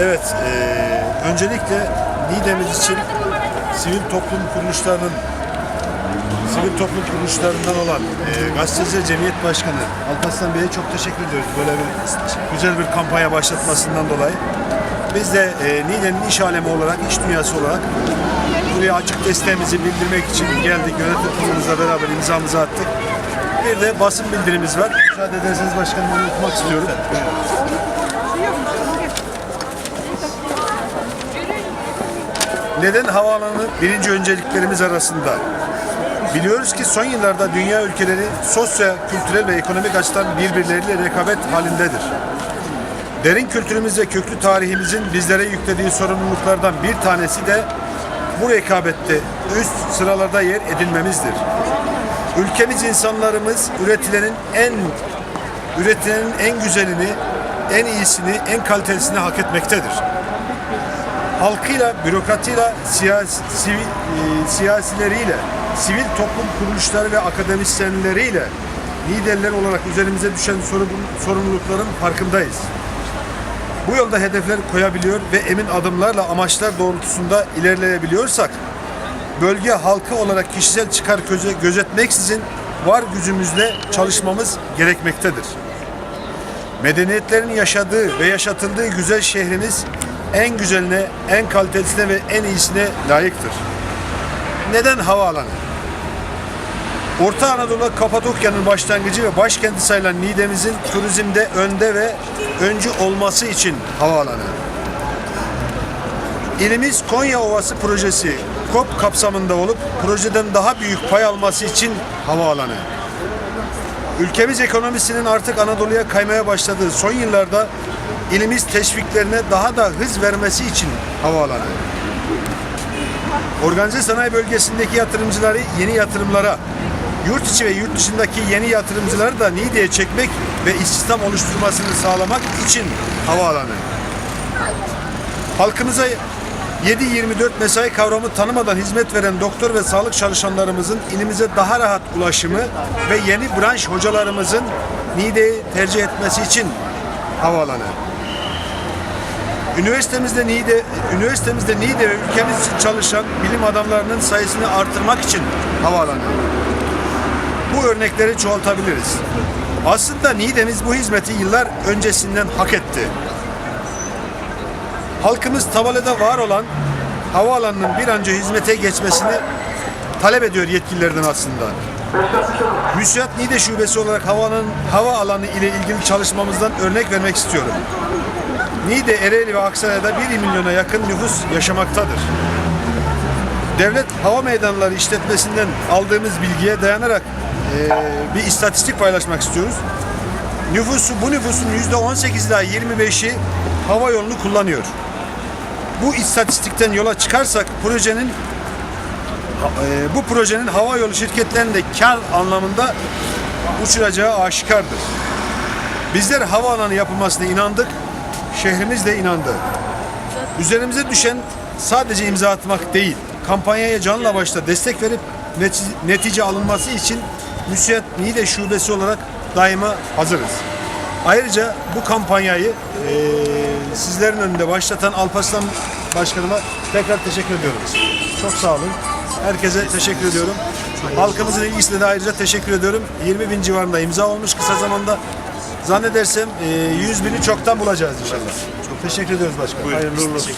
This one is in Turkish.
Evet, eee, öncelikle Niğde'miz için sivil toplum kuruluşlarının sivil toplum kuruluşlarından olan eee Gazeteciler Cemiyet Başkanı Alparslan Bey'e çok teşekkür ediyoruz. Böyle bir güzel bir kampanya başlatmasından dolayı. Biz de eee Niğde'nin iş alemi olarak, iş dünyası olarak buraya açık desteğimizi bildirmek için geldik. Yönetim kurulumuzla beraber imzamızı attık. Bir de basın bildirimiz var. Müsaade ederseniz başkanım onu okumak istiyorum. Neden havaalanı birinci önceliklerimiz arasında? Biliyoruz ki son yıllarda dünya ülkeleri sosyal, kültürel ve ekonomik açıdan birbirleriyle rekabet halindedir. Derin kültürümüz ve köklü tarihimizin bizlere yüklediği sorumluluklardan bir tanesi de bu rekabette üst sıralarda yer edinmemizdir. Ülkemiz insanlarımız üretilenin en üretilenin en güzelini, en iyisini, en kalitesini hak etmektedir halkıyla, bürokratıyla, siyasi, sivil, e, siyasileriyle, sivil toplum kuruluşları ve akademisyenleriyle liderler olarak üzerimize düşen sorumlu- sorumlulukların farkındayız. Bu yolda hedefler koyabiliyor ve emin adımlarla amaçlar doğrultusunda ilerleyebiliyorsak, bölge halkı olarak kişisel çıkar göze, gözetmeksizin var gücümüzle çalışmamız gerekmektedir. Medeniyetlerin yaşadığı ve yaşatıldığı güzel şehrimiz en güzeline, en kalitesine ve en iyisine layıktır. Neden havaalanı? Orta Anadolu Kapadokya'nın başlangıcı ve başkenti sayılan Niğde'mizin turizmde önde ve öncü olması için havaalanı. İlimiz Konya Ovası projesi KOP kapsamında olup projeden daha büyük pay alması için havaalanı. Ülkemiz ekonomisinin artık Anadolu'ya kaymaya başladığı son yıllarda ilimiz teşviklerine daha da hız vermesi için havaalanı. Organize sanayi bölgesindeki yatırımcıları yeni yatırımlara, yurt içi ve yurt dışındaki yeni yatırımcıları da Niğde'ye çekmek ve istihdam oluşturmasını sağlamak için havaalanı. Halkımıza 7-24 mesai kavramı tanımadan hizmet veren doktor ve sağlık çalışanlarımızın ilimize daha rahat ulaşımı ve yeni branş hocalarımızın Niğde'yi tercih etmesi için havaalanı. Üniversitemizde Niğde, üniversitemizde Niğde ve ülkemiz için çalışan bilim adamlarının sayısını artırmak için havaalanı. Bu örnekleri çoğaltabiliriz. Aslında Niğde'miz bu hizmeti yıllar öncesinden hak etti. Halkımız Tavale'de var olan havaalanının bir an önce hizmete geçmesini talep ediyor yetkililerden aslında. Müsiyat Niğde Şubesi olarak havaalanın, hava alanı ile ilgili çalışmamızdan örnek vermek istiyorum. Niğde, Ereğli ve Aksaray'da 1 milyona yakın nüfus yaşamaktadır. Devlet Hava Meydanları işletmesinden aldığımız bilgiye dayanarak eee, bir istatistik paylaşmak istiyoruz. Nüfusu, bu nüfusun %18 ila 25'i hava yolunu kullanıyor. Bu istatistikten yola çıkarsak projenin e, bu projenin hava yolu şirketlerinde kar anlamında uçuracağı aşikardır. Bizler havaalanı yapılmasına inandık, şehrimiz de inandı. Üzerimize düşen sadece imza atmak değil, kampanyaya canla başla destek verip neti- netice alınması için Müsiyat Niğde Şubesi olarak daima hazırız. Ayrıca bu kampanyayı e, sizlerin önünde başlatan Alparslan Başkanıma tekrar teşekkür ediyorum. Çok sağ olun. Herkese teşekkür ediyorum. Halkımızın ilgisine de ayrıca teşekkür ediyorum. 20 bin civarında imza olmuş kısa zamanda. Zannedersem e, 100 bini çoktan bulacağız inşallah. Çok teşekkür ediyoruz başkanım. Hayırlı uğurlu olsun.